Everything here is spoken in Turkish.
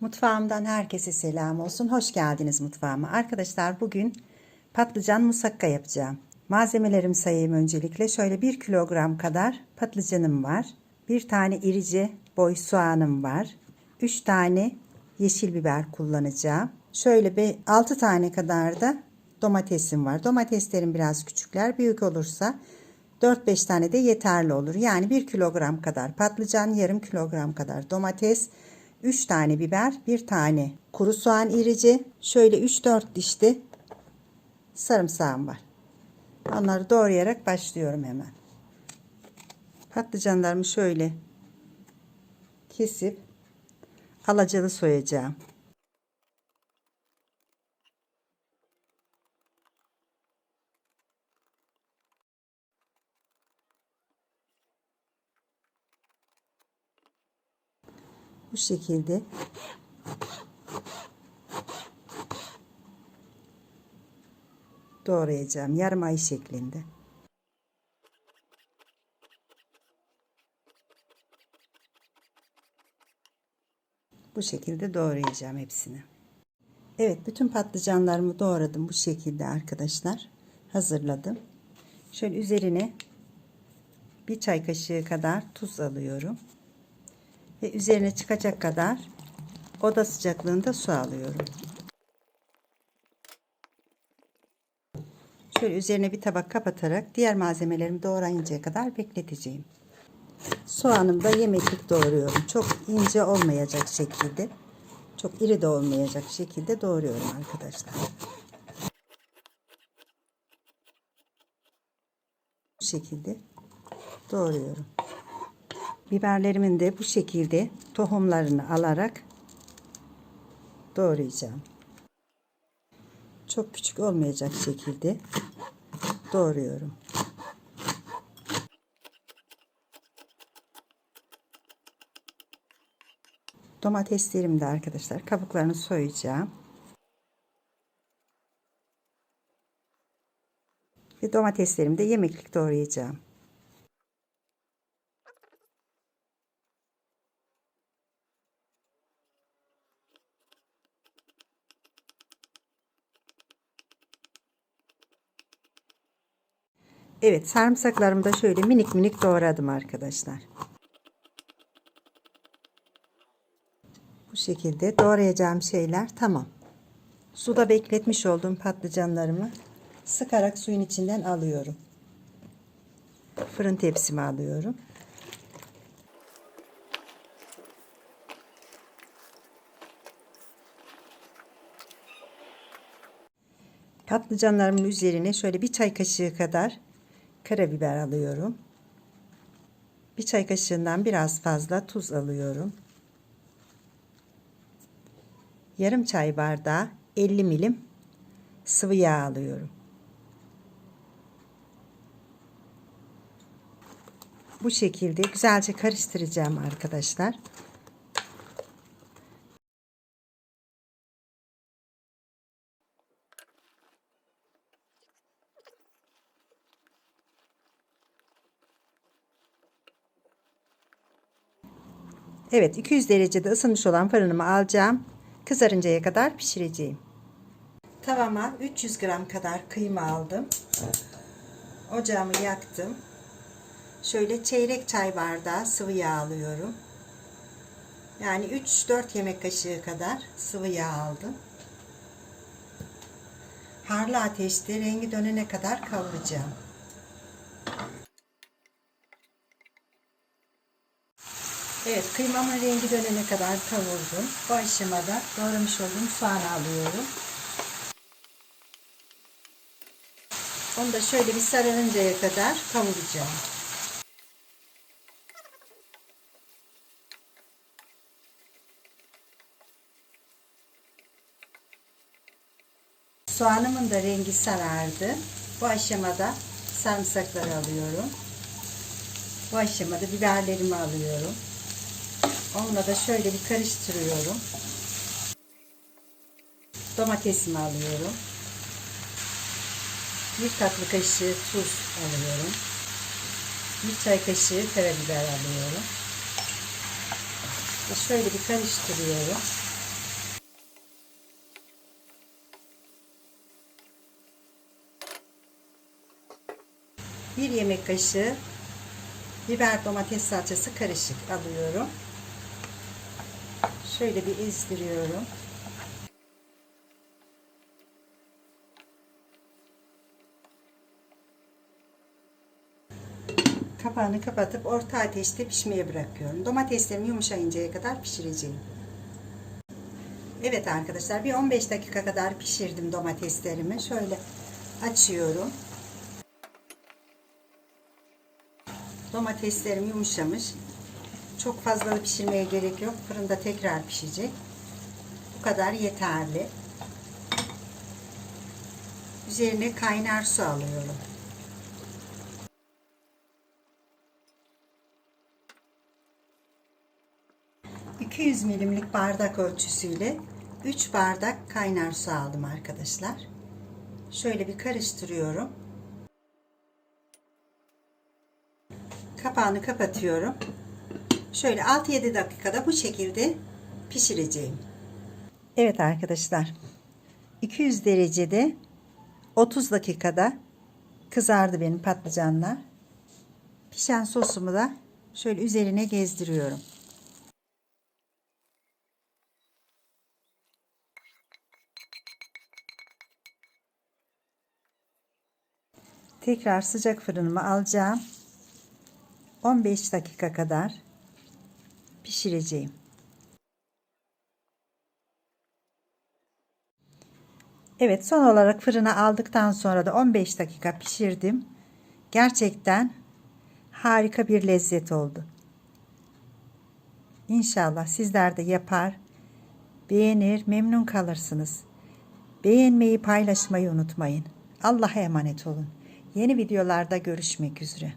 Mutfağımdan herkese selam olsun. Hoş geldiniz mutfağıma. Arkadaşlar bugün patlıcan musakka yapacağım. Malzemelerimi sayayım öncelikle. Şöyle 1 kilogram kadar patlıcanım var. Bir tane irice boy soğanım var. 3 tane yeşil biber kullanacağım. Şöyle 6 tane kadar da domatesim var. Domateslerim biraz küçükler. Büyük olursa 4-5 tane de yeterli olur. Yani 1 kilogram kadar patlıcan, yarım kilogram kadar domates, 3 tane biber, 1 tane kuru soğan irici, şöyle 3-4 dişte sarımsağım var. Onları doğrayarak başlıyorum hemen. Patlıcanlarımı şöyle kesip alacalı soyacağım. Bu şekilde doğrayacağım. Yarım ay şeklinde. Bu şekilde doğrayacağım hepsini. Evet bütün patlıcanlarımı doğradım bu şekilde arkadaşlar. Hazırladım. Şöyle üzerine bir çay kaşığı kadar tuz alıyorum ve üzerine çıkacak kadar oda sıcaklığında su alıyorum. Şöyle üzerine bir tabak kapatarak diğer malzemelerimi doğrayıncaya kadar bekleteceğim. Soğanımı da yemeklik doğruyorum. Çok ince olmayacak şekilde. Çok iri de olmayacak şekilde doğruyorum arkadaşlar. Bu şekilde doğruyorum. Biberlerimin de bu şekilde tohumlarını alarak doğrayacağım. Çok küçük olmayacak şekilde doğruyorum. Domateslerim de arkadaşlar kabuklarını soyacağım. Ve domateslerimi de yemeklik doğrayacağım. Evet sarımsaklarımı da şöyle minik minik doğradım arkadaşlar. Bu şekilde doğrayacağım şeyler tamam. Suda bekletmiş olduğum patlıcanlarımı sıkarak suyun içinden alıyorum. Fırın tepsime alıyorum. Patlıcanlarımın üzerine şöyle bir çay kaşığı kadar karabiber alıyorum. Bir çay kaşığından biraz fazla tuz alıyorum. Yarım çay bardağı 50 milim sıvı yağ alıyorum. Bu şekilde güzelce karıştıracağım arkadaşlar. Evet 200 derecede ısınmış olan fırınımı alacağım. Kızarıncaya kadar pişireceğim. Tavama 300 gram kadar kıyma aldım. Ocağımı yaktım. Şöyle çeyrek çay bardağı sıvı yağ alıyorum. Yani 3-4 yemek kaşığı kadar sıvı yağ aldım. Harlı ateşte rengi dönene kadar kavuracağım. Evet kıymamın rengi dönene kadar kavurdum. Bu aşamada doğramış olduğum soğanı alıyorum. Onu da şöyle bir sararıncaya kadar kavuracağım. Soğanımın da rengi sarardı. Bu aşamada sarımsakları alıyorum. Bu aşamada biberlerimi alıyorum. Onunla da şöyle bir karıştırıyorum. Domatesimi alıyorum. Bir tatlı kaşığı tuz alıyorum. Bir çay kaşığı karabiber alıyorum. Ve şöyle bir karıştırıyorum. Bir yemek kaşığı biber domates salçası karışık alıyorum. Şöyle bir ezdiriyorum. Kapağını kapatıp orta ateşte pişmeye bırakıyorum. Domateslerim yumuşayıncaya kadar pişireceğim. Evet arkadaşlar bir 15 dakika kadar pişirdim domateslerimi. Şöyle açıyorum. Domateslerim yumuşamış. Çok fazla pişirmeye gerek yok. Fırında tekrar pişecek. Bu kadar yeterli. Üzerine kaynar su alıyorum. ...200 milimlik bardak ölçüsüyle 3 bardak kaynar su aldım arkadaşlar. Şöyle bir karıştırıyorum. Kapağını kapatıyorum. Şöyle 6-7 dakikada bu şekilde pişireceğim. Evet arkadaşlar. 200 derecede 30 dakikada kızardı benim patlıcanlar. Pişen sosumu da şöyle üzerine gezdiriyorum. Tekrar sıcak fırınıma alacağım. 15 dakika kadar pişireceğim. Evet son olarak fırına aldıktan sonra da 15 dakika pişirdim. Gerçekten harika bir lezzet oldu. İnşallah sizler de yapar, beğenir, memnun kalırsınız. Beğenmeyi, paylaşmayı unutmayın. Allah'a emanet olun. Yeni videolarda görüşmek üzere.